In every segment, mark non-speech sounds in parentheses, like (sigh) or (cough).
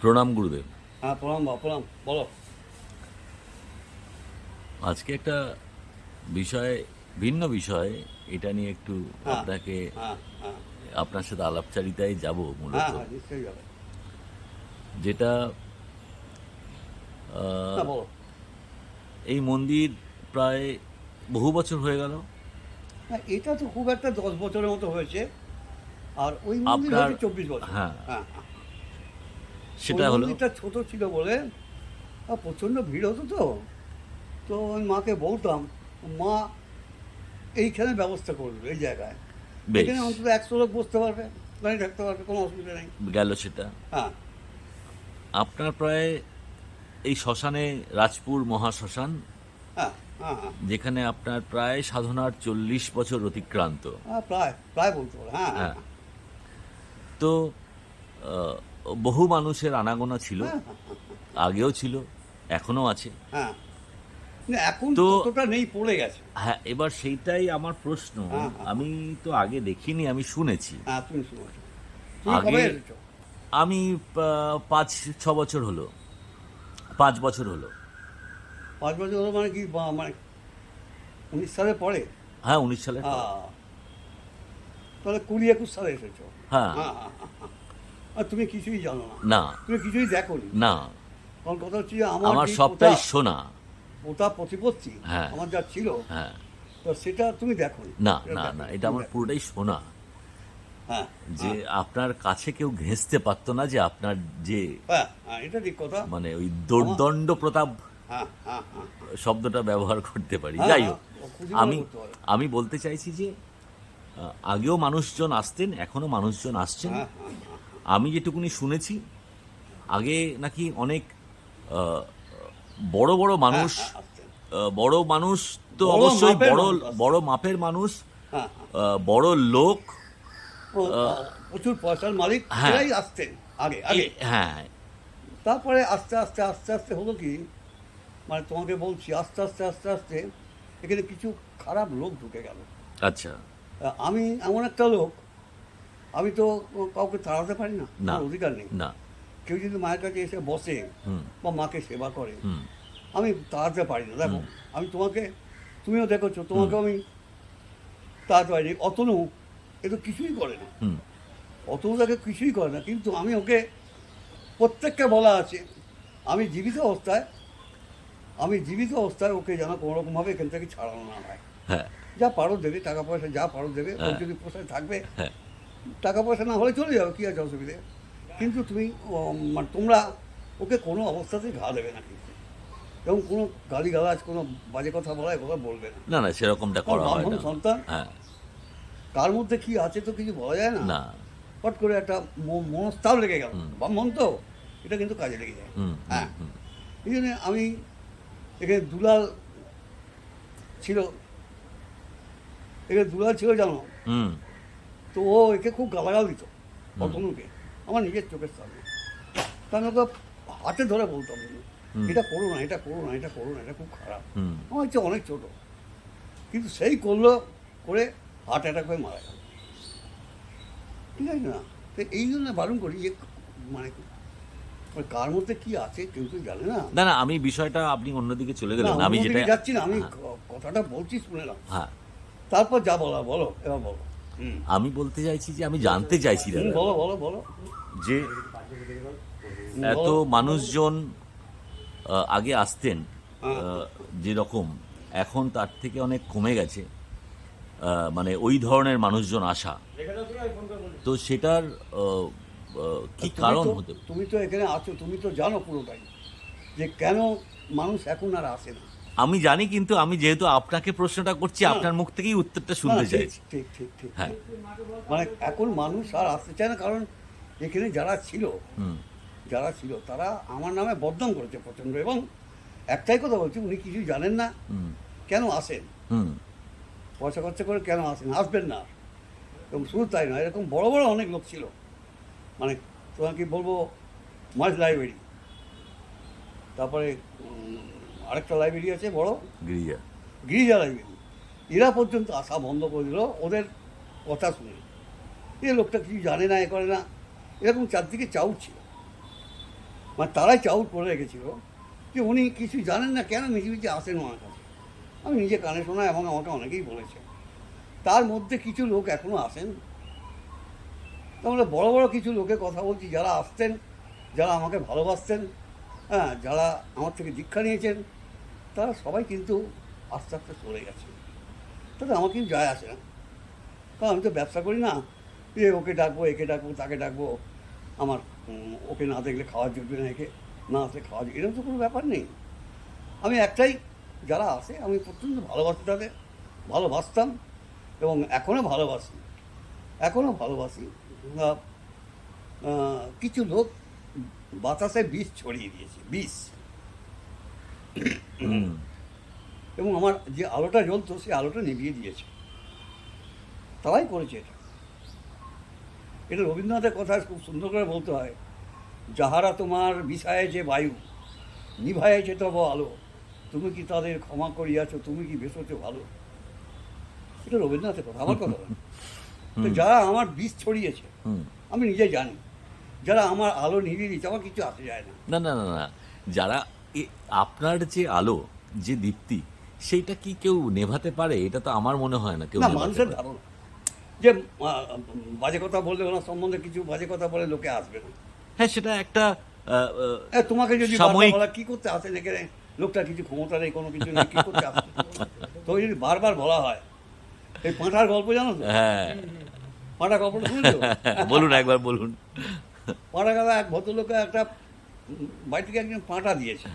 প্রণাম গুরুদেব। হ্যাঁ প্রণাম বা প্রণাম বলো। আজকে একটা বিষয় ভিন্ন বিষয় এটা নিয়ে একটু হ্যাঁ। আপনাকে হ্যাঁ হ্যাঁ। আপনার সাথে আলাপচারিতায় যাব মূলত। হ্যাঁ যেটা এই মন্দির প্রায় বহু বছর হয়ে গেল। না এটা তো খুব একটা দশ বছরের মতো হয়েছে। আর ওই মন্দির আপনার- চব্বিশ বছর। হ্যাঁ। হ্যাঁ হ্যাঁ। সেটা ওই হলো। মন্দিরটা ছোট ছিল বলে আর প্রচণ্ড ভিড় হতো তো। তো আমি মাকে বলতাম মা এইখানে ব্যবস্থা করবে এই জায়গায়। বেশ। এখানে অন্তত একশো লোক বসতে পারবে দাঁড়িয়ে থাকতে পারবে কোনো অসুবিধা নেই। গেল সেটা। হ্যাঁ। আপনার প্রায় এই শ্মশানে রাজপুর মহাশ্মশান হ্যাঁ হ্যাঁ হ্যাঁ। যেখানে আপনার প্রায় সাধনার চল্লিশ বছর অতিক্রান্ত। প্রায় প্রায় বলতে হ্যাঁ তো বহু মানুষের আনাগোনা ছিল আগেও ছিল এখনও আছে। হ্যাঁ। এখন তো- ততটা নেই পড়ে গেছে। হ্যাঁ এবার সেইটাই আমার প্রশ্ন। আমি তো আগে দেখিনি আমি শুনেছি। আগে- আমি পাঁচ ছ বছর হলো। পাঁচ বছর হলো। পাঁচ বছর হলো মানে কি মানে উনিশ সালে পরে? হ্যাঁ উনিশ সালে তাহলে কুড়ি একুশ সালে এসেছ। হ্যাঁ। হ্যাঁ হ্যাঁ, হ্যাঁ। আর তুমি কিছুই জানো না। না। তুমি কিছুই দেখোনি। না। কারণ কথা হচ্ছে আমার সবটাই শোনা। পোতা প্রতিপত্তি হ্যাঁ। আমার যা ছিল হ্যাঁ। তো সেটা তুমি দেখোনি। না না না এটা আমার পুরোটাই শোনা। যে আপনার কাছে কেউ ঘেঁচতে পারতো না যে আপনার যে হ্যাঁ হ্যাঁ এটা ঠিক কথা। মানে ওই দোর্দণ্ড প্রতাপ হ্যাঁ হ্যাঁ হ্যাঁ। শব্দটা ব্যবহার করতে পারি। হ্যাঁ, যাই হ্যাঁ, হোক আমি। আমি বলতে চাইছি যে আগেও মানুষজন আসতেন এখনও মানুষজন আসছেন। হ্যাঁ হ্যাঁ হ্যাঁ। আমি যেটুকুনি শুনেছি আগে নাকি অনেক বড় বড় মানুষ হ্যাঁ, বড় মানুষ তো অবশ্যই বড় বড় মাপের মানুষ হ্যাঁ বড় লোক প্রচুর পয়সার মালিক হ্যাঁ। এরাই আসতেন আগে আগে। হ্যাঁ। তারপরে আস্তে আস্তে আস্তে আস্তে হলো কি মানে তোমাকে বলছি আস্তে আস্তে আস্তে আস্তে এখানে কিছু খারাপ লোক ঢুকে গেল। আচ্ছা। আমি এমন একটা লোক আমি তো কাউকে তাড়াতে পারি না আমার অধিকার নেই। না। কেউ যদি মায়ের কাছে এসে বসে বা মাকে সেবা করে আমি তাড়াতে পারি না। দেখো আমি তোমাকে তুমিও দেখেছ তোমাকে আমি তাড়াতে পারিনি। অতনু এ তো কিছুই করে না। হুম। অতনু তাকে কিছুই করে না কিন্তু আমি ওকে প্রত্যেককে বলা আছে আমি জীবিত অবস্থায় আমি জীবিত অবস্থায় ওকে যেন কোনো রকমভাবে এখান থেকে ছাড়ানো না হয়। হ্যাঁ। যা পারো দেবে টাকা পয়সা যা পারো দেবে ও হ্যাঁ। যদি পোষায় থাকবে। হ্যাঁ। টাকা পয়সা না হলে চলে যাবে কী আছে অসুবিধে? কিন্তু তুমি মানে তোমরা ওকে কোনো অবস্থাতেই ঘা দেবে না কিন্তু। এবং কোনো গালি গালাজ কোনো বাজে কথা বলা কথা বলবে না। না না সেরকমটা করা হয় সন্তান হ্যাঁ। কার মধ্যে কি আছে তো কিছু বলা যায় না। না। হট করে একটা ম- মনস্তাপ লেগে গেল। ব্রাহ্মণ তো এটা কিন্তু কাজে লেগে যায়। হ্যাঁ। এই জন্য আমি এখানে দুলাল ছিল। এখানে দুলাল ছিল জানো? হুম। তো ও একে খুব গালাগাল দিত অতনুকে আমার নিজের চোখের সামনে। তা আমি ওকে হাতে ধরে বলতাম এটা করো না এটা করো না এটা করো না এটা খুব খারাপ। আমার হচ্ছে অনেক ছোট। কিন্তু সেই করল করে হার্ট অ্যাটাক হয়ে মারা গেল। ঠিক আছে না? তো এই জন্য বারণ করি যে মানে কার মধ্যে কি আছে কেউ তো জানে না। না না আমি বিষয়টা আপনি অন্যদিকে চলে গেলেন। আমি যেটা যাচ্ছি না আমি হ্যাঁ, কথাটা বলছি শুনে হ্যাঁ। তারপর যা বলা বলো এবার বলো। আমি বলতে চাইছি যে আমি জানতে চাইছি বলো বলো বলো। যে এত মানুষজন আগে আসতেন হ্যাঁ। যেরকম এখন তার থেকে অনেক কমে গেছে। মানে ওই ধরনের মানুষজন আসা। তো সেটার কি কারণ হতে তুমি তো এখানে আছো তুমি তো জানো পুরোটাই যে কেন মানুষ এখন আর আসে না। আমি জানি কিন্তু আমি যেহেতু আপনাকে প্রশ্নটা করছি। আপনার মুখ থেকেই উত্তরটা শুনতে চাইছি ঠিক ঠিক ঠিক। হ্যাঁ। মানে এখন মানুষ আর আসতে চায় না কারণ এখানে যারা ছিল যারা ছিল তারা আমার নামে বদনাম করেছে প্রচণ্ড এবং একটাই কথা বলছি উনি কিছুই জানেন না কেন আসেন। পয়সা খরচা করে কেন আসেন আসবেন না? এবং শুধু তাই নয় এরকম বড় বড় অনেক লোক ছিল। মানে তোমার কি বলব? মাস লাইব্রেরি। তারপরে আরেকটা লাইব্রেরি আছে বড়। গিরিজা। গিরিজা লাইব্রেরি। এরা পর্যন্ত আসা বন্ধ করে দিল ওদের কথা শুনে। এ লোকটা কিছু জানে না এ করে না। এরকম চারদিকে চাউট ছিল। মানে তারাই চাউট করে রেখেছিল যে উনি কিছু জানেন না কেন মিছিমিছি আসেন ওনার কাছে? আমি নিজে কানে শোনা এবং আমাকে অনেকেই বলেছে। তার মধ্যে কিছু লোক এখনও আসেন। তাহলে বড় বড় কিছু লোকে কথা বলছি, যারা আসতেন, যারা আমাকে ভালোবাসতেন হ্যাঁ যারা আমার থেকে দীক্ষা নিয়েছেন, তারা সবাই কিন্তু আস্তে আস্তে চলে গেছে। তাতে আমার কিন্তু যায় আসে না। কারণ আমি তো ব্যবসা করি না এ ওকে ডাকবো, একে ডাকবো, তাকে ডাকবো, আমার ওকে না দেখলে খাওয়া জুটবে না একে না আসলে খাওয়া এরকম তো কোনো ব্যাপার নেই। আমি একটাই যারা আসে আমি প্রচণ্ড ভালোবাসি তাদের। ভালোবাসতাম এবং এখনও ভালোবাসি। এখনও ভালোবাসি। কিছু লোক বাতাসে বিষ ছড়িয়ে দিয়েছে বিষ। এবং আমার যে আলোটা জ্বলতো সেই আলোটা নিভিয়ে দিয়েছে। তারাই করেছে এটা। এটা রবীন্দ্রনাথের কথা খুব সুন্দর করে বলতে হয় যাহারা তোমার বিষায়েছে বায়ু নিভাইছে তব আলো। তুমি কি তাদের ক্ষমা করিয়াছো? তুমি কি বেসোছ ভালো? এটা রবীন্দ্রনাথের কথা আমার কথা তো যারা আমার বিষ ছড়িয়েছে আমি নিজে জানি যারা আমার আলো নিভিয়ে দিয়েছে আমার কিছু আসে যায় না। না না না না যারা আপনার যে আলো যে দীপ্তি সেইটা কি কেউ নেভাতে পারে? এটা তো আমার মনে হয় না কেউ না মানুষের ধারণা। যে বাজে কথা বললে ওনার সম্বন্ধে কিছু বাজে কথা বলে লোকে আসবে না। হ্যাঁ সেটা একটা তোমাকে যদি কি করতে আসে এখানে? লোকটা কিছু ক্ষমতা নেই কোনো কিছু নেই কি করতে আসে তো ওই যদি বারবার বলা হয় এই পাঁঠার গল্প জানো তো? হ্যাঁ। পাঁঠা গল্পটা শুনেছো? (laughs) বলুন একবার বলুন। পাঁঠা গাদা এক ভদ্রলোকে একটা বাড়ি থেকে একজন পাঁঠা দিয়েছে।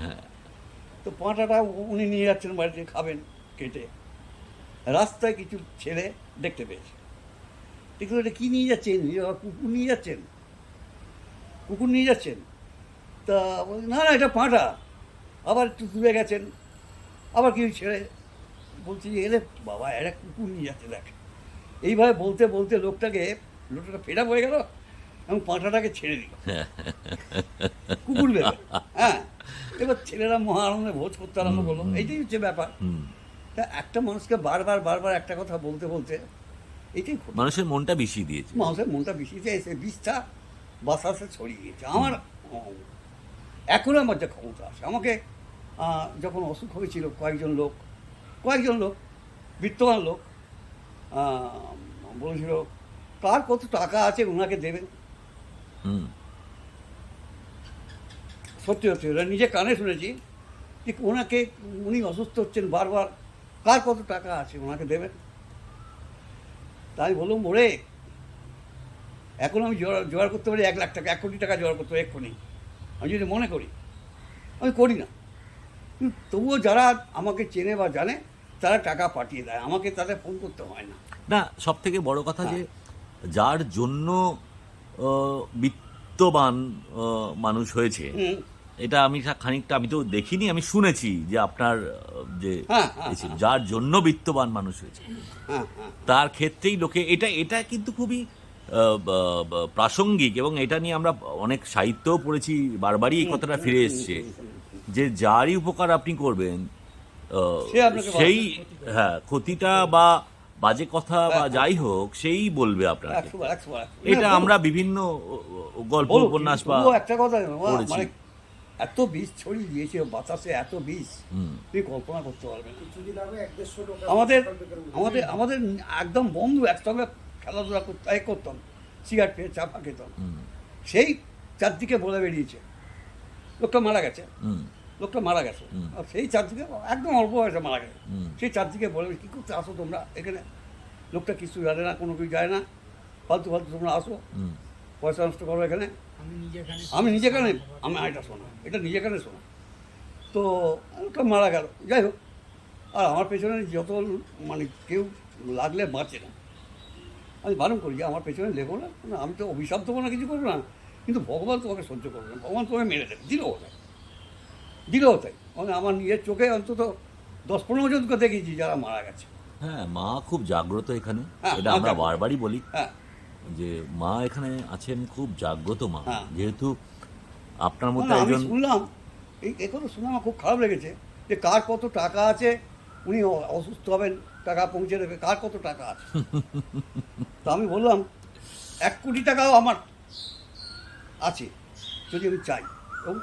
তো পাঁঠাটা উনি নিয়ে যাচ্ছেন বাড়ি থেকে খাবেন কেটে। রাস্তায় কিছু ছেলে দেখতে পেয়েছে। দেখতে এটা কী নিয়ে যাচ্ছেন? কুকুর নিয়ে যাচ্ছেন? কুকুর নিয়ে যাচ্ছেন? তা না না এটা পাঁঠা। আবার একটু দূরে গেছেন আবার কিছু ছেড়ে বলছি যে এলে বাবা একটা কুকুর নিয়ে যাচ্ছে দেখ। এইভাবে বলতে বলতে লোকটাকে লোকটা ফেরা হয়ে গেল এবং পাঁঠাটাকে ছেড়ে দিল। (laughs) কুকুর হ্যাঁ। এবার ছেলেরা মহা আনন্দে ভোজ করতে আরম্ভ করল। এইটাই হচ্ছে ব্যাপার। তা একটা মানুষকে বারবার বারবার একটা কথা বলতে বলতে এটাই ক্ষতি মানুষের মনটা বিষিয়ে দিয়েছে। মানুষের মনটা বিষিয়েছে এসে বিষটা বাসাসে ছড়িয়ে গিয়েছে আমার এখনও আমার যে ক্ষমতা আছে আমাকে যখন অসুখ হয়েছিল কয়েকজন লোক কয়েকজন লোক বিত্তবান লোক বলেছিল কার কত টাকা আছে ওনাকে দেবেন? সত্যি সত্যি ওরা নিজে কানে শুনেছি যে ওনাকে উনি অসুস্থ হচ্ছেন বারবার কার কত টাকা আছে ওনাকে দেবেন? তাই বললাম ওরে এখন আমি জোগাড় জোগাড় করতে পারি এক লাখ টাকা এক কোটি টাকা জোগাড় করতে পারি এক্ষুনি। আমি যদি মনে করি আমি করি না। কিন্তু তবুও যারা আমাকে চেনে বা জানে তারা টাকা পাঠিয়ে দেয়। আমাকে তাদের ফোন করতে হয় না। না সব থেকে বড় কথা যে যার জন্য বিত্তবান মানুষ হয়েছে এটা আমি খানিকটা আমি তো দেখিনি আমি শুনেছি যে আপনার যে হ্যাঁ, হ্যাঁ, যার জন্য বিত্তবান মানুষ হয়েছে। হ্যাঁ হ্যাঁ। তার ক্ষেত্রেই লোকে এটা এটা কিন্তু খুবই প্রাসঙ্গিক এবং এটা নিয়ে আমরা অনেক সাহিত্যও পড়েছি বারবারই এই কথাটা ফিরে এসছে। যে যারই উপকার আপনি করবেন সেই হ্যাঁ ক্ষতিটা বা বাজে কথা বা যাই হোক সেই বলবে আপনাকে। এটা আমরা বিভিন্ন গল্প উপন্যাস বা একটা কথা পড়েছি। মানে এত বিষ ছড়িয়ে দিয়েছে বাতাসে এত বিষ। হুম। তুই কল্পনা করতে পারবে আমাদের আমাদের আমাদের একদম বন্ধু একসঙ্গে খেলাধুলা করতে এ করতাম সিগারেট খেয়ে চাপা খেতাম। সেই চারদিকে বলে বেরিয়েছে। লোকটা মারা গেছে। লোকটা মারা গেছে। আর সেই চারদিকে একদম অল্প বয়সে মারা গেছে। সেই চারদিকে বলে কী করতে আসো তোমরা এখানে? লোকটা কিছু জানে না কোনো কিছু যায় না। ফালতু ফালতু তোমরা আসো। পয়সা নষ্ট করো এখানে। আমি নিজে এখানে আমি নিজে কানে আমি এটা শোনা। এটা নিজে কানে শোনা। তো লোকটা মারা গেল। যাই হোক। আর আমার পেছনে যত মানে কেউ লাগলে বাঁচে না। আমি বারণ করি যে আমার পেছনে লেগো না। না, আমি তো অভিশাপ দেবো না কিছু করব না। কিন্তু ভগবান তোমাকে সহ্য করবে না। ভগবান তোমাকে মেরে দেবে। দিল ওটাই দিল তাই। মানে আমার নিজের চোখে অন্তত দশ পনেরো জনকে দেখেছি যারা মারা গেছে। হ্যাঁ মা খুব জাগ্রত এখানে। হ্যাঁ, এটা আমরা বারবারই বলি হ্যাঁ। যে মা এখানে আছেন খুব জাগ্রত মা। হ্যাঁ। যেহেতু আপনার মতো না, আমি একজন শুনলাম এই কথা শুনে আমার খুব খারাপ লেগেছে যে কার কত টাকা আছে উনি অসুস্থ হবেন টাকা পৌঁছে দেবে কার কত টাকা আছে? (laughs) তো আমি বললাম এক কোটি টাকাও আমার আছে যদি আমি চাই। এবং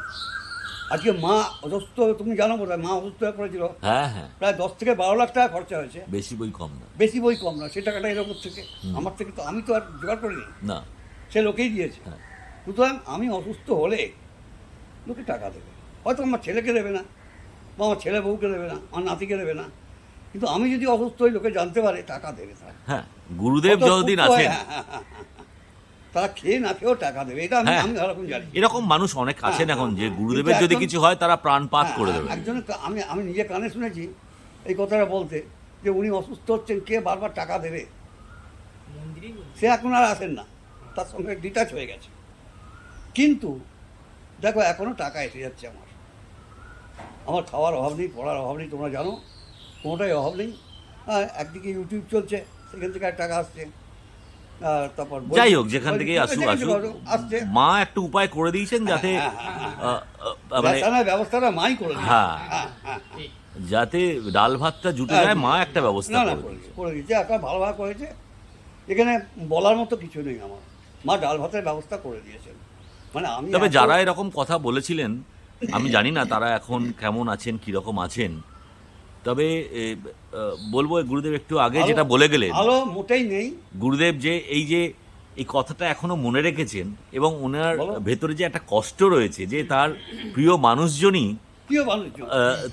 আজকে মা অসুস্থ তুমি জানো বোধ মা অসুস্থ হয়ে পড়েছিল। হ্যাঁ হ্যাঁ। প্রায় দশ থেকে বারো লাখ টাকা খরচা হয়েছে। বেশি বই কম না। বেশি বই কম না সে টাকাটা এর ওপর থেকে। আমার থেকে তো আমি তো আর জোগাড় করিনি। না। সে লোকেই দিয়েছে। হ্যাঁ। সুতরাং আমি অসুস্থ হলে লোকে টাকা দেবে। হয়তো আমার ছেলেকে দেবে না বা আমার ছেলে বউকে দেবে না আমার নাতিকে দেবে না। কিন্তু আমি যদি অসুস্থ হই লোকে জানতে পারে টাকা দেবে তারা। হ্যাঁ গুরুদেব যতদিন আছেন। হ্যাঁ, হ্যাঁ। তারা খেয়ে না খেয়েও টাকা দেবে। এটা আমি হ্যাঁ। আমি জানি। এরকম মানুষ অনেক আছেন হ্যাঁ, এখন যে গুরুদেবের কিন্তু যদি কিছু হয় তারা প্রাণপাত হ্যাঁ, করে দেবে। একজনের কা- আমি আমি নিজে কানে শুনেছি এই কথাটা বলতে যে উনি অসুস্থ হচ্ছেন কে বারবার টাকা দেবে? সে এখন আর আসেন না। তার সঙ্গে ডিটাচ হয়ে গেছে। কিন্তু দেখো এখনও টাকা এসে যাচ্ছে আমার। আমার খাওয়ার অভাব নেই পড়ার অভাব নেই তোমরা জানো। কোনোটাই অভাব নেই। হ্যাঁ একদিকে ইউটিউব চলছে সেখান থেকে আর টাকা আসছে। তারপর যাই হোক যেখান থেকেই আসুক আসুক। মা একটা উপায় করে দিয়েছেন যাতে হ্যাঁ, হ্যাঁ, হ্যাঁ, মানে ব্যবস্থাটা মাই করে হ্যাঁ। যাতে ডাল ভাতটা জুটে যায় মা একটা ব্যবস্থা করে দিয়েছে। দিয়েছে, করে দিয়েছে একটা ভালোভাবে করেছে। এখানে বলার মতো কিছু নেই আমার। মা ডাল ভাতের ব্যবস্থা করে দিয়েছেন। মানে আমি তবে যারা এরকম কথা বলেছিলেন আমি জানি না তারা এখন কেমন আছেন কীরকম আছেন। তবে বলব গুরুদেব একটু আগে যেটা বলে গেলেন। আলো মোটেই নেই। গুরুদেব যে এই যে এই কথাটা এখনও মনে রেখেছেন এবং ওনার ভেতরে যে একটা কষ্ট রয়েছে যে তার প্রিয় মানুষজনই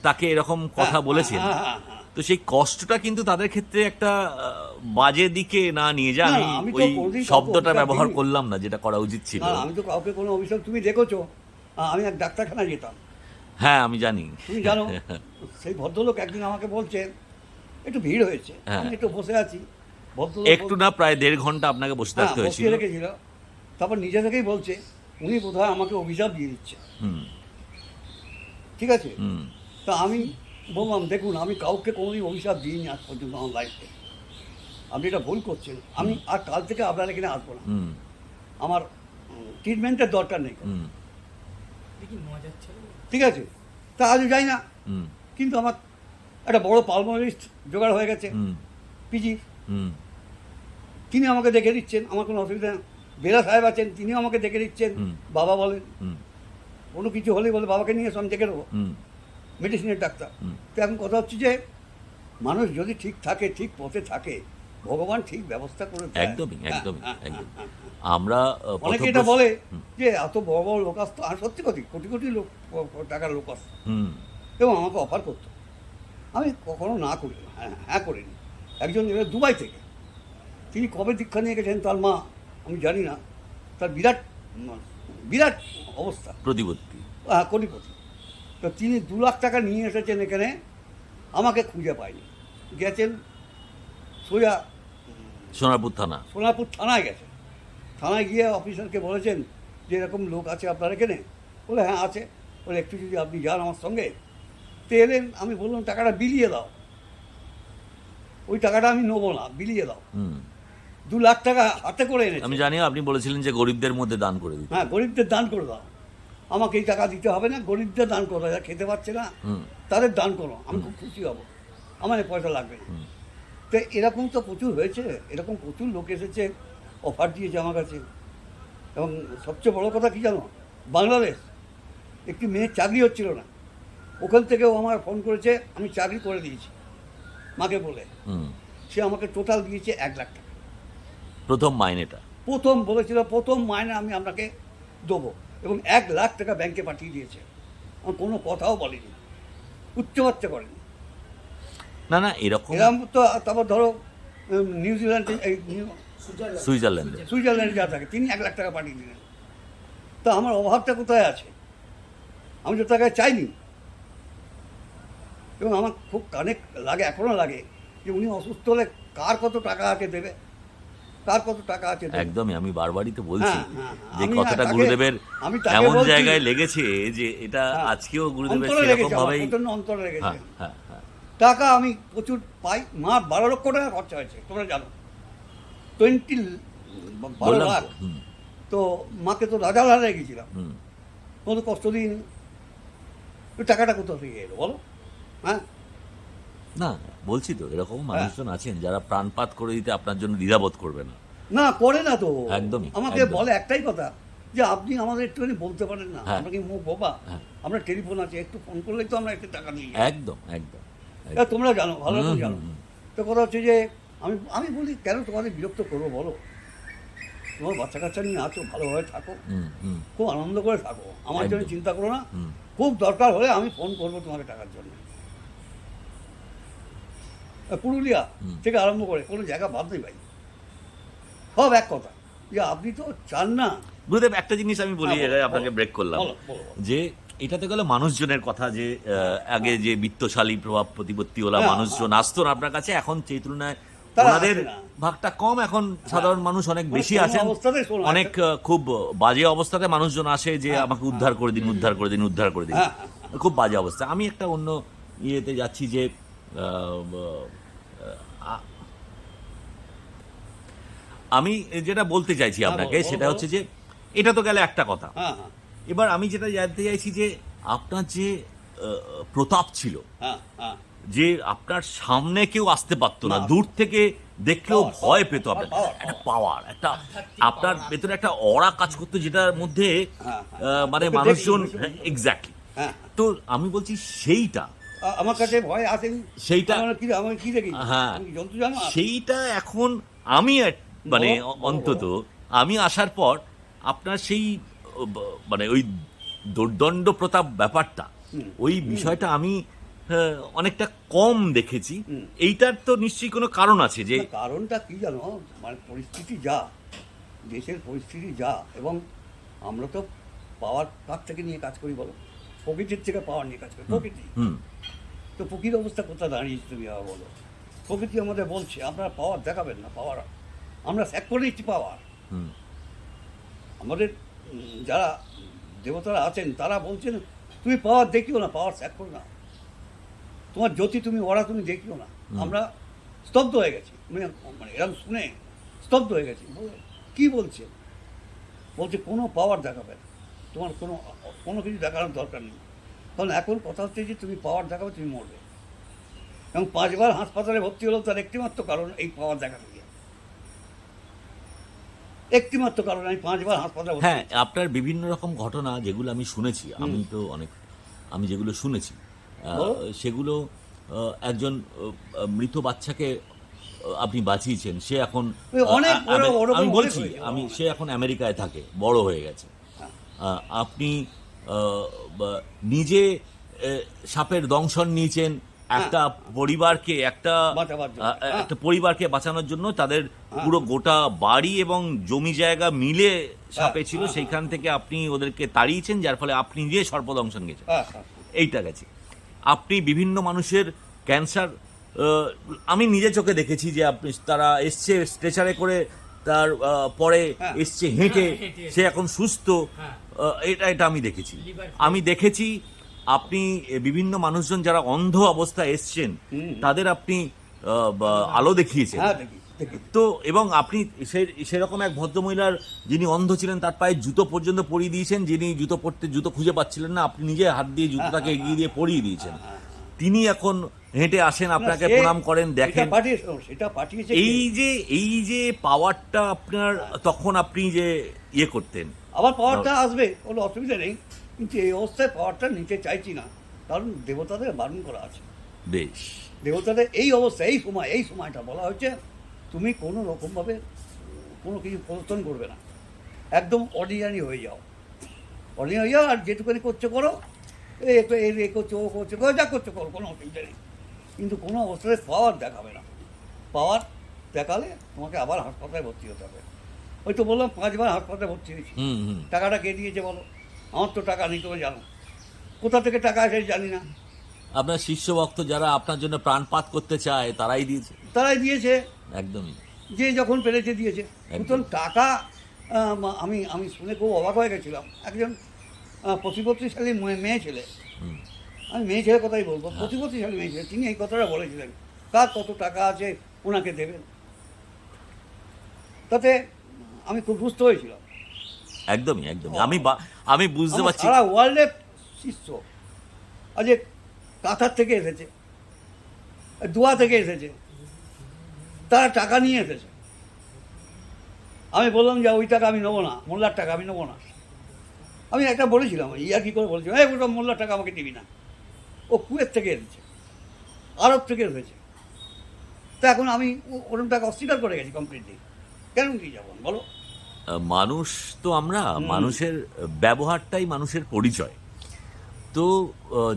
তাকে এরকম কথা হ্যাঁ, বলেছেন। হ্যাঁ, হ্যাঁ। তো সেই কষ্টটা কিন্তু তাদের ক্ষেত্রে একটা বাজে দিকে না নিয়ে যা আমি আমি ওই শব্দটা ব্যবহার করলাম না যেটা করা উচিত ছিল। আমি তো কাউকে কোনো অভিযোগ তুমি দেখেছ? আমি এক ডাক্তারখানায় যেতাম। হ্যাঁ আমি জানি। তুমি জানো সেই ভদ্রলোক একদিন আমাকে বলছে একটু ভিড় হয়েছে হ্যাঁ। আমি একটু বসে আছি। ভদ্রলোক একটু না প্রায় দেড় ঘণ্টা আপনাকে বসে হ্যাঁ, থাকতে হয়েছিল। বসিয়ে রেখেছিল। তারপর নিজে থেকেই বলছে উনি বোধহয় আমাকে অভিশাপ দিয়ে দিচ্ছে। ঠিক আছে? তা আমি বললাম দেখুন আমি কাউকে কোনোদিন অভিশাপ দিইনি আজ পর্যন্ত আমার লাইফে আপনি এটা ভুল করছেন। আমি আর কাল থেকে আপনার এখানে আসব না। হুম। আমার ট্রিটমেন্টের দরকার নেই। মজার ছিল? ঠিক আছে? তা আজও যাই না। কিন্তু আমার একটা বড় পালমোনারিস্ট জোগাড় হয়ে গেছে। পিজি। হুম। তিনি আমাকে দেখে দিচ্ছেন। আমার কোনো অসুবিধা নেই। বেলা সাহেব আছেন তিনিও আমাকে দেখে দিচ্ছেন। বাবা বলেন। কোনো কিছু হলেই বলে বাবাকে নিয়ে আমি দেখে নেব। মেডিসিনের ডাক্তার। তো এখন কথা হচ্ছে যে মানুষ যদি ঠিক থাকে ঠিক পথে থাকে ভগবান ঠিক ব্যবস্থা করে একদমই হ্যাঁ, একদমই হ্যাঁ, একদম হ্যাঁ, আমরা অনেকে এটা বলে যে এত বড় বড় লোক আসতো। আর সত্যি কথা কোটি কোটি লোক। টাকার লোক আসতো এবং আমাকে অফার করতো। আমি কখনো না করি না। হ্যাঁ হ্যাঁ করিনি। একজন এবার দুবাই থেকে। তিনি কবে দীক্ষা নিয়ে গেছেন তার মা আমি জানি না। তার বিরাট বিরাট অবস্থা। প্রতিপত্তি। হ্যাঁ কোটিপতি। তো তিনি দু লাখ টাকা নিয়ে এসেছেন এখানে। আমাকে খুঁজে পায়নি। গেছেন সোজা সোনারপুর থানা। সোনারপুর থানায় গেছেন। থানায় গিয়ে অফিসারকে বলেছেন যে এরকম লোক আছে আপনার এখানে? বলে হ্যাঁ আছে। বলে একটু যদি আপনি যান আমার সঙ্গে। তো এলেন আমি বললাম টাকাটা বিলিয়ে দাও। ওই টাকাটা আমি নেব না বিলিয়ে দাও। দু লাখ টাকা হাতে করে এনেছে। আমি জানি আপনি বলেছিলেন যে গরিবদের মধ্যে দান করে দিতে। হ্যাঁ গরিবদের দান করে দাও। আমাকে এই টাকা দিতে হবে না গরিবদের দান করো যারা খেতে পারছে না। তাদের দান করো আমি খুব খুশি হব। আমার পয়সা লাগবে তো এরকম তো প্রচুর হয়েছে এরকম প্রচুর লোক এসেছে অফার দিয়েছে আমার কাছে। এবং সবচেয়ে বড় কথা কি জানো? বাংলাদেশ। একটি মেয়ের চাকরি হচ্ছিল না। ওখান থেকেও আমার ফোন করেছে আমি চাকরি করে দিয়েছি। মাকে বলে। সে আমাকে টোটাল দিয়েছে এক লাখ টাকা। প্রথম মাইনেটা? প্রথম বলেছিল প্রথম মাইনে আমি আপনাকে দেবো এবং এক লাখ টাকা ব্যাংকে পাঠিয়ে দিয়েছে। আমার কোনো কথাও বলেনি। উচ্চবাচ্চা করেনি। না না এরকম এরকম তো তারপর ধরো নিউজিল্যান্ডে সুইজারল্যান্ডে। সুইজারল্যান্ডে যা থাকে তিনি এক লাখ টাকা পাঠিয়ে দিলেন। তা আমার অভাবটা কোথায় আছে? আমি তো টাকা চাইনি। এবং আমার খুব কানে লাগে এখনও লাগে যে উনি অসুস্থ হলে কার কত টাকা আছে দেবে? কার কত টাকা আছে একদমই আমি বারবারই তো বলছি হ্যাঁ, হ্যাঁ, হ্যাঁ। যে কথাটা গুরুদেবের আমি এমন জায়গায় লেগেছে যে এটা। আজকেও গুরুদেবের সেরকম ভাবেই অন্তরে লেগেছে। টাকা আমি প্রচুর পাই মা বারো লক্ষ টাকা খরচা হয়েছে তোমরা জানো। টোয়েন্টি বারো লাখ। তো, মাকে তো রাজা হারাই গেছিলাম। কোনো কষ্ট দিইনি তো টাকাটা কোথাও থেকে এলো বলো। হ্যাঁ? না বলছি তো এরকম মানুষজন আছেন যারা প্রাণপাত করে দিতে আপনার জন্য দ্বিধাবোধ করবে না। না করে না তো। একদমই, আমাকে বলে একটাই কথা যে আপনি আমাদের একটুখানি বলতে পারেন না। হ্যাঁ। আমরা কি মুখ বোবা? হ্যাঁ। আমরা টেলিফোন আছে একটু ফোন করলেই তো আমরা একটু টাকা দিই একদম একদম তোমরা জানো ভালো করে জানো। তো কথা হচ্ছে যে আমি আমি বলি কেন তোমাদের বিরক্ত করব বলো? তোমার বাচ্চা কাচ্চা নিয়ে আছো ভালোভাবে থাকো। খুব আনন্দ করে থাকো। আমার জন্য চিন্তা করো না। খুব দরকার হলে আমি ফোন করব তোমাকে টাকার জন্য। পুরুলিয়া থেকে আরম্ভ করে কোনো জায়গা বাদ নেই ভাই। সব এক কথা। যে আপনি তো চান না। গুরুদেব একটা জিনিস আমি বলি হ্যাঁ, আপনাকে ব্রেক করলাম। যে এটাতে গেলে মানুষজনের কথা যে আগে যে বিত্তশালী প্রভাব প্রতিপত্তিওয়ালা হ্যাঁ, মানুষজন আসতো না আপনার কাছে এখন সেই তুলনায় না। ভাগটা কম। এখন সাধারণ মানুষ অনেক বেশি আছেন। অনেক খুব বাজে অবস্থাতে মানুষজন আসে যে হ্যাঁ, আমাকে উদ্ধার করে দিন উদ্ধার করে দিন উদ্ধার করে দিন। হ্যাঁ, খুব বাজে অবস্থা। আমি একটা অন্য ইয়েতে যাচ্ছি যে আমি যেটা বলতে চাইছি হ্যাঁ, আপনাকে সেটা হচ্ছে যে এটা তো গেলে একটা কথা। হ্যাঁ হ্যাঁ। এবার আমি যেটা জানতে চাইছি যে আপনার যে প্রতাপ ছিল হ্যাঁ হ্যাঁ। যে আপনার সামনে কেউ আসতে পারতো না না। দূর থেকে দেখলেও ভয় পেত আপনার একটা পাওয়ার একটা আপনার ভেতরে একটা অরা কাজ করতো যেটার মধ্যে হ্যাঁ, মানে মানুষজন এক্স্যাক্টলি হ্যাঁ। তো আমি বলছি সেইটা। আমার কাছে ভয় আসেনি সেইটা- কি আমি কি দেখি? হ্যাঁ। জন্তু জানো সেইটা এখন আমি মানে অন্তত আমি আসার পর আপনার সেই মানে ওই দুর্দণ্ড প্রতাপ ব্যাপারটা ওই বিষয়টা আমি অনেকটা কম দেখেছি। এইটার তো নিশ্চয়ই কোনো কারণ আছে যে কারণটা কি জানো? মানে পরিস্থিতি যা দেশের পরিস্থিতি যা এবং আমরা তো পাওয়ার কার থেকে নিয়ে কাজ করি বলো। প্রকৃতির থেকে পাওয়ার নিয়ে কাজ করি প্রকৃতি। তো প্রকৃতির অবস্থা কোথায় দাঁড়িয়েছে তুমি আবার বলো? প্রকৃতি আমাদের বলছে আপনারা পাওয়ার দেখাবেন না পাওয়ার আমরা স্যাক করে দিচ্ছি পাওয়ার। হুম। আমাদের যারা দেবতারা আছেন তারা বলছেন তুমি পাওয়ার দেখিও না পাওয়ার স্যাক করো না। তোমার জ্যোতি তুমি ওরা তুমি দেখিও না। আমরা স্তব্ধ হয়ে গেছি। মানে মানে এরকম শুনে স্তব্ধ হয়ে গেছি। বলে, কি বলছে? বলছে কোনো পাওয়ার দেখাবে না। তোমার কোনো কোনো কিছু দেখানোর দরকার নেই। কারণ এখন কথা হচ্ছে যে তুমি পাওয়ার দেখাবে তুমি মরবে। এবং পাঁচবার হাসপাতালে ভর্তি হলো তার একটিমাত্র কারণ এই পাওয়ার দেখানো দিয়ে একটিমাত্র কারণ আমি পাঁচবার হাসপাতালে হ্যাঁ আপনার বিভিন্ন রকম ঘটনা যেগুলো আমি শুনেছি আমি তো অনেক আমি যেগুলো শুনেছি। সেগুলো একজন মৃত বাচ্চাকে আপনি বাঁচিয়েছেন। সে এখন আমে- বলছি আমি সে এখন আমেরিকায় থাকে বড় হয়ে গেছে। হ্যাঁ। আপনি নিজে সাপের দংশন নিয়েছেন একটা পরিবারকে একটা। আহ, একটা পরিবারকে বাঁচানোর জন্য তাদের হ্যাঁ। পুরো গোটা বাড়ি এবং জমি জায়গা মিলে সাপে ছিল হ্যাঁ, সেইখান থেকে আপনি ওদেরকে তাড়িয়েছেন যার ফলে আপনি নিজে সর্পদংশন গেছেন। হ্যাঁ হ্যাঁ। এইটা গেছে। আপনি বিভিন্ন মানুষের ক্যান্সার আমি নিজে চোখে দেখেছি যে আপনি তারা এসছে স্ট্রেচারে করে তার পরে হ্যাঁ। এসছে হেঁটে হ্যাঁ, সে এখন সুস্থ। হ্যাঁ। এটা এটা আমি দেখেছি। আমি দেখেছি আপনি বিভিন্ন মানুষজন যারা অন্ধ অবস্থায় এসছেন তাদের আপনি আলো দেখিয়েছেন। হ্যাঁ তো এবং আপনি সেরকম এক ভদ্রমহিলার যিনি অন্ধ ছিলেন তার পায়ে জুতো পর্যন্ত পরিয়ে দিয়েছেন যিনি জুতো পরতে জুতো খুঁজে পাচ্ছিলেন না আপনি নিজে হাত দিয়ে জুতোটাকে এগিয়ে দিয়ে পরিয়ে দিয়েছেন। তিনি এখন হেঁটে আসেন আপনাকে প্রণাম করেন দেখেন। এই যে এই যে পাওয়ারটা আপনার তখন আপনি যে ইয়ে করতেন। আবার পাওয়ারটা আসবে কোনো অসুবিধা নেই কিন্তু এই অবস্থায় পাওয়ারটা নিতে চাইছি না কারণ দেবতাদের বারণ করা আছে। বেশ। দেবতাদের এই অবস্থা এই সময় এই সময়টা বলা হচ্ছে তুমি কোনো রকমভাবে কোনো কিছু প্রদর্শন করবে না। একদম অর্ডিনারি হয়ে যাও। অর্ডিনারি হয়ে যাও আর যেটুকুনি করছ করো। এই এ করছ ও করছ করো, যা করছ করো কোনো অসুবিধা নেই। কিন্তু কোনো অবস্থায় পাওয়ার দেখাবে না। পাওয়ার দেখালে তোমাকে আবার হাসপাতালে ভর্তি হতে হবে। ওই তো বললাম পাঁচবার হাসপাতালে ভর্তি হয়েছি। হুম হুম। টাকাটা কে দিয়েছে বলো? আমার তো টাকা নেই তুমি জানো। কোথা থেকে টাকা আসে জানি না। আপনার শিষ্য ভক্ত যারা আপনার জন্য প্রাণপাত করতে চায় তারাই দিয়েছে। তারাই দিয়েছে। একদমই। যে যখন পেরেছে দিয়েছে। সুতরাং টাকা আমি আমি শুনে খুব অবাক হয়ে গেছিলাম। একজন প্রতিপত্তিশালী মেয়ে- ছেলে। আমি মেয়ে ছেলের কথাই বলব। প্রতিপত্তিশালী মেয়ে ছেলে। তিনি এই কথাটা বলেছিলেন। কার কত টাকা আছে ওনাকে দেবেন। তাতে আমি খুব বুঝ হয়েছিলাম। একদমই একদমই। আমি আমি বুঝতে পারছি সারা ওয়ার্ল্ডের শিষ্য। আজ কাতার থেকে এসেছে। দোয়া থেকে এসেছে। তারা টাকা নিয়ে এসেছে। আমি বললাম যে ওই টাকা আমি নেব না মোল্লার টাকা আমি নেব না। আমি একটা বলেছিলাম ইয়া কি করে বলেছিলাম এই ওটা মোল্লার টাকা আমাকে দিবি না। ও কুয়ের থেকে এসেছে আরব থেকে এসেছে তা এখন আমি ও- ওরম টাকা অস্বীকার করে গেছি কমপ্লিটলি কেন কি যাব বলো? মানুষ তো আমরা মানুষের ব্যবহারটাই মানুষের পরিচয়। তো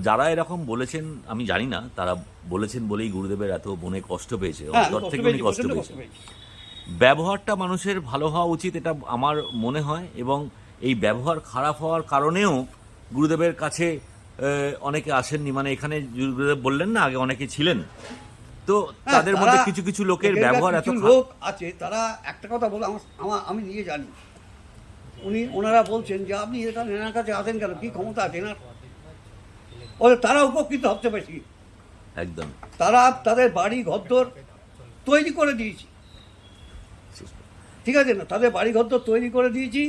যারা এরকম বলেছেন আমি জানি না তারা বলেছেন বলেই গুরুদেবের এত মনে কষ্ট পেয়েছে অন্তর থেকে উনি কষ্ট পেয়েছে ব্যবহারটা মানুষের ভালো হওয়া উচিত এটা আমার মনে হয় এবং এই ব্যবহার খারাপ হওয়ার কারণেও গুরুদেবের কাছে অনেকে আসেননি মানে এখানে গুরুদেব বললেন না আগে অনেকে ছিলেন। তো হ্যাঁ, তাদের মধ্যে কিছু কিছু লোকের ব্যবহার এত লোক আছে তারা একটা কথা বলে আমার আমি নিয়ে জানি। উনি ওনারা বলছেন যে আপনি এটা এনার কাছে আসেন কেন? কি ক্ষমতা আছে? এনার ওদের তারা উপকৃত হতে বেশি। একদম। তারা তাদের বাড়ি ঘরদোর তৈরি করে দিয়েছি। ঠিক আছে না? তাদের বাড়ি ঘরদোর তৈরি করে দিয়েছি।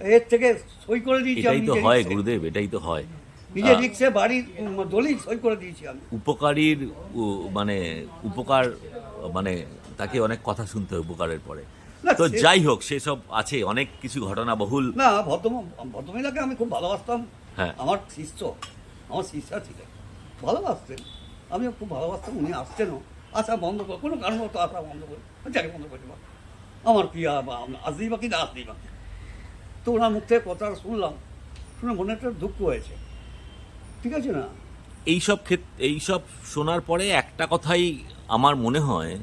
এর থেকে সই করে দিয়েছি এটাই তো হয় গুরুদেব এটাই তো হয়। নিজে রিক্সে বাড়ির দলিল সই করে দিয়েছি আমি। উপকারীর মানে উপকার মানে তাকে অনেক কথা শুনতে হয় উপকারের পরে। তো যাই হোক সেসব আছে অনেক কিছু ঘটনা বহুল না ভদ্র ভদ্রমহিলাকে আমি খুব ভালোবাসতাম। হ্যাঁ। আমার শিষ্য। আমার শিষ্যা ছিলেন। ভালোবাসতেন। আমিও খুব ভালোবাসতাম, উনি আসতেনও আসা বন্ধ করে, কোনো কারণ মতো আসা বন্ধ করে। যাকে বন্ধ করে আমার আর বা- আসতেই বাকি না আসতেই বাকি তো ওনার মুখ থেকে কথা শুনলাম, শুনে মনে একটা দুঃখ হয়েছে। ঠিক আছে না? এইসব ক্ষেত্রে এইসব শোনার পরে একটা কথাই আমার মনে হয়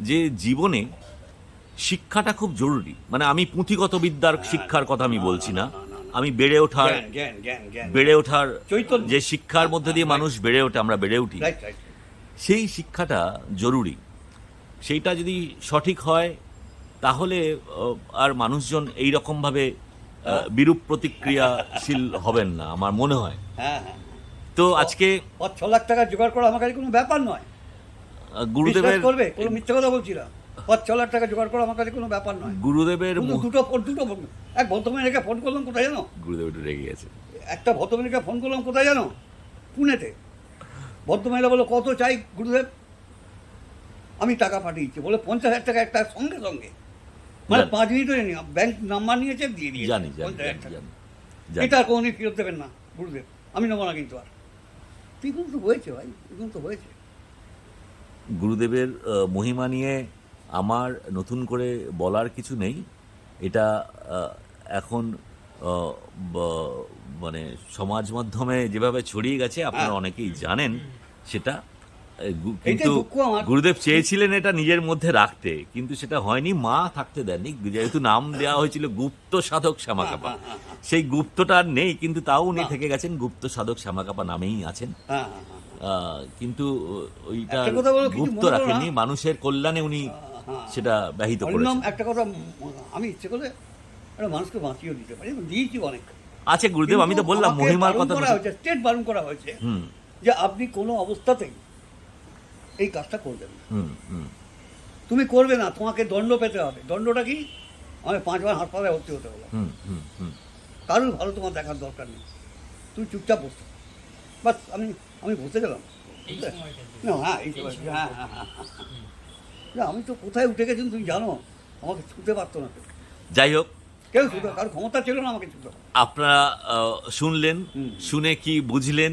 যে, জীবনে শিক্ষাটা খুব জরুরি। মানে আমি পুঁথিগত বিদ্যার শিক্ষার কথা আমি বলছি না। আমি বেড়ে ওঠার বেড়ে ওঠার। যে শিক্ষার মধ্যে দিয়ে মানুষ বেড়ে ওঠে আমরা বেড়ে উঠি। সেই শিক্ষাটা জরুরি। সেইটা যদি সঠিক হয় তাহলে আর মানুষজন এই রকমভাবে আহ, বিরূপ প্রতিক্রিয়াশীল হবেন না আমার মনে হয়। হ্যাঁ হ্যাঁ। তো আজকে ছ লাখ টাকা জোগাড় করা আমার কাছে কোনো ব্যাপার নয়। গুরুদেবের করবে? কোনো মিথ্যে কথা বলছি না। পাঁচ ছ লাখ টাকা জোগাড় করা আমার কাছে কোনো ব্যাপার নয়। গুরুদেবের শুধু দুটো ফোন দুটো ফোন এক ভদ্রমহিলাকে ফোন করলাম কোথায় জানো? গুরুদেব একটু রেগে গেছে। একটা ভদ্রমহিলাকে ফোন করলাম কোথায় জানো? পুনেতে। ভদ্রমহিলা বলো কত চাই গুরুদেব? আমি টাকা পাঠিয়েছি। বলে পঞ্চাশ হাজার টাকা একটা সঙ্গে সঙ্গে। মানে জানি। পাঁচ মিনিটে ব্যাংক নাম্বার নিয়েছে দিয়ে দিয়েছে। জানি জানি পঞ্চাশ হাজার জানি, টাকা। জানি জানি। এটা আর কোনোদিন ফেরত দেবেন না গুরুদেব। আমি নেব না কিন্তু আর। এগুলো তো হয়েছে ভাই এগুলো তো হয়েছে। গুরুদেবের মহিমা নিয়ে আমার নতুন করে বলার কিছু নেই। এটা এখন মানে সমাজ মাধ্যমে যেভাবে ছড়িয়ে গেছে আপনারা হ্যাঁ। অনেকেই জানেন সেটা কিন্তু গুরুদেব চেয়েছিলেন এটা নিজের মধ্যে রাখতে কিন্তু সেটা হয়নি মা থাকতে দেননি। যেহেতু নাম দেওয়া হয়েছিল গুপ্ত সাধক শ্যামাকাপা। হ্যাঁ, হ্যাঁ। সেই গুপ্তটা আর নেই কিন্তু তাও উনি থেকে গেছেন গুপ্ত সাধক শ্যামাকাপা নামেই আছেন। কিন্তু ওইটা গুপ্ত রাখেননি মানুষের কল্যাণে উনি। সেটা ব্যাহিত করেছেন একটা কথা আমি ইচ্ছে করে একটা মানুষকে বাঁচিয়েও দিতে পারি দিয়েছি অনেক। আছে গুরুদেব আমি তো বললাম মহিমার কথা করা হয়েছে স্টেট বারণ করা হয়েছে হুম। যে আপনি কোনো অবস্থাতেই এই কাজটা করবেন না। হুম হুম। তুমি করবে না তোমাকে দণ্ড পেতে হবে। দণ্ডটা কি? আমি পাঁচবার হাসপাতালে ভর্তি হতে হলো হুম হুম হুম। কারোর ভালো তোমার দেখার দরকার নেই। তুমি চুপচাপ বসতে বাস আমি আমি বসে গেলাম। এই বুঝলে? না, হ্যাঁ এই হ্যাঁ হ্যাঁ হ্যাঁ হ্যাঁ। না আমি তো কোথায় উঠে গেছি তুমি জানো? আমাকে ছুতে পারতো না যাই হোক। কেউ ছুতে কারও ক্ষমতা ছিল না আমাকে ছুতে। আপনারা শুনলেন শুনে কি বুঝলেন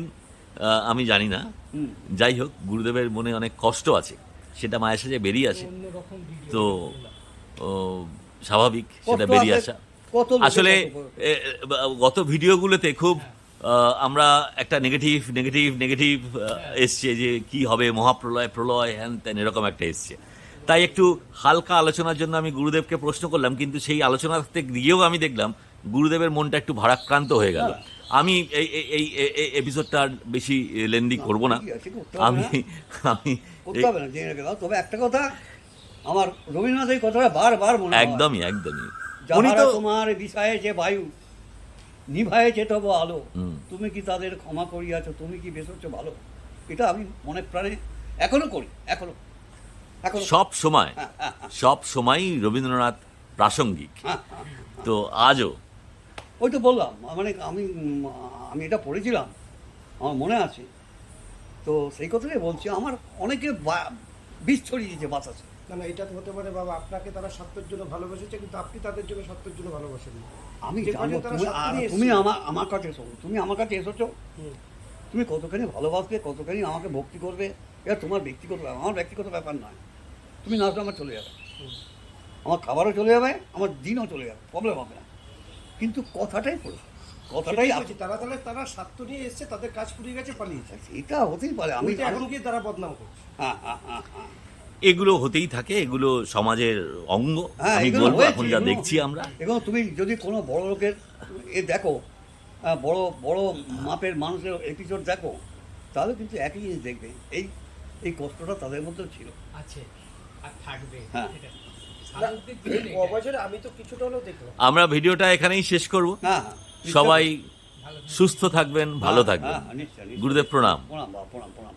আমি জানি না। যাই হোক গুরুদেবের মনে অনেক কষ্ট আছে। সেটা মায়ের সাথে বেরিয়ে আসে। তো ও, স্বাভাবিক সেটা বেরিয়ে আসা। আসলে গত ভিডিওগুলোতে খুব আমরা একটা নেগেটিভ নেগেটিভ নেগেটিভ এসছে যে কি হবে মহাপ্রলয় প্রলয় হ্যান ত্যান এরকম একটা এসছে। তাই একটু হালকা আলোচনার জন্য আমি গুরুদেবকে প্রশ্ন করলাম কিন্তু সেই আলোচনাতে গিয়েও আমি দেখলাম গুরুদেবের মনটা একটু ভারাক্রান্ত হয়ে গেল। আমি এই এই- এপিসোডটা আর বেশি লেন্দি করব না। আমি আমি তবে একটা কথা আমার রবীন্দ্রনাথ এই কথাটা বারবার মনে হয়। একদমই একদমই। উনি তো তোমার বিষয়ে যে বায়ু নিভায়েছে তব আলো। তুমি কি তাদের ক্ষমা করিয়াছো তুমি কি বেসচ্ছ ভালো? এটা আমি মনে প্রাণে এখনও করি এখনও। সব সময় হ্যাঁ, হ্যাঁ, হ্যাঁ, সব সময়ই রবীন্দ্রনাথ প্রাসঙ্গিক। তো আজও। ওই তো বললাম মানে আমি আমি এটা পড়েছিলাম আমার মনে আছে। তো সেই কথাটাই বলছি আমার অনেকে বিষ ছড়িয়ে দিয়েছে বাতাসে না না এটা তো হতে পারে বাবা আপনাকে তারা সত্যের জন্য ভালোবেসেছে কিন্তু আপনি তাদের জন্য সত্যের জন্য ভালোবাসেন আমি তারা তুমি তুমি আমার আমার কাছে এসো তুমি আমার কাছে এসেছ। তুমি কতখানি ভালোবাসবে কতখানি আমাকে ভক্তি করবে এটা তোমার ব্যক্তিগত ব্যাপার আমার ব্যক্তিগত ব্যাপার নয়। তুমি নাচবে আমার চলে যাবে। আমার খাবারও চলে যাবে আমার দিনও চলে যাবে প্রবলেম হবে না। কিন্তু কথাটাই পড়ে কথাটাই তারা তাহলে তারা স্বার্থ নিয়ে এসছে তাদের কাজ ফুরিয়ে গেছে পালিয়েছে। এটা হতেই পারে আমি এখন গিয়ে তারা বদনাম করছে। হ্যাঁ হ্যাঁ হ্যাঁ হ্যাঁ। এগুলো হতেই থাকে এগুলো সমাজের অঙ্গ। হ্যাঁ, আমি বলব এখন যা দেখছি আমরা। এবং তুমি যদি কোনো বড় লোকের এ দেখো বড় বড় মাপের মানুষের এপিসোড দেখো তাহলে কিন্তু একই জিনিস দেখবে। এই এই কষ্টটা তাদের মধ্যেও ছিল। আছে। হ্যাঁ। আমরা ভিডিওটা এখানেই শেষ করব। হ্যাঁ হ্যাঁ। সবাই সুস্থ থাকবেন ভালো থাকবেন। গুরুদেব প্রণাম। প্রণাম প্রণাম প্রণাম।